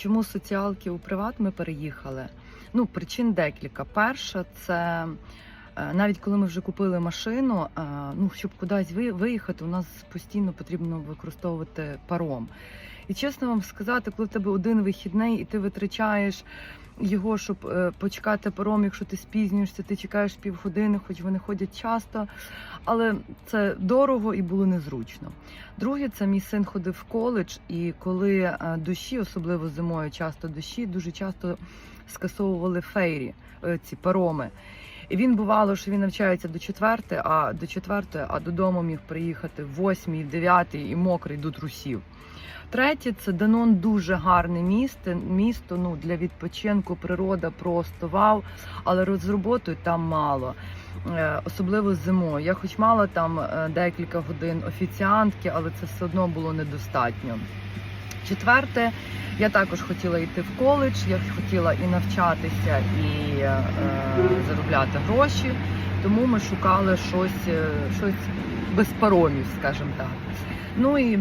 чому соціалки у приват ми переїхали? Ну, причин декілька. Перша це навіть коли ми вже купили машину, е, ну щоб кудись ви- виїхати, у нас постійно потрібно використовувати паром. І чесно вам сказати, коли в тебе один вихідний і ти витрачаєш його, щоб е, почекати паром, якщо ти спізнюєшся, ти чекаєш півгодини, хоч вони ходять часто, але це дорого і було незручно. Друге, це мій син ходив в коледж, і коли е, дощі, особливо зимою, часто дощі, дуже часто скасовували фейрі, е, ці пароми. І він бувало, що він навчається до четвертої, а до четвертої, а додому міг приїхати восьмій, в дев'ятій і мокрий до трусів. Третє, це Данон дуже гарне місто. Місто ну для відпочинку, природа просто вау, але з роботою там мало. Е, Особливо зимою. Я хоч мала там е, декілька годин офіціантки, але це все одно було недостатньо. Четверте, я також хотіла йти в коледж, я хотіла і навчатися, і е, заробляти гроші. Тому ми шукали щось, е, щось без паромів, скажімо так. Ну і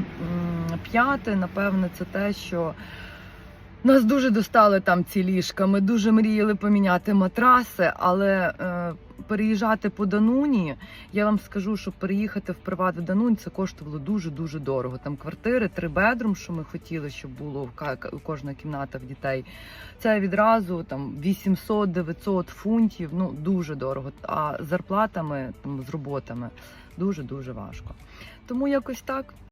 п'яте, напевне, це те, що нас дуже достали там ці ліжка. Ми дуже мріяли поміняти матраси, але е, переїжджати по Дануні, я вам скажу, що переїхати в приват в Данунь це коштувало дуже дуже дорого. Там квартири, три бедрум, що ми хотіли, щоб було кожна кімната в дітей. Це відразу там 800-900 фунтів. Ну дуже дорого. А зарплатами там з роботами дуже дуже важко. Тому якось так.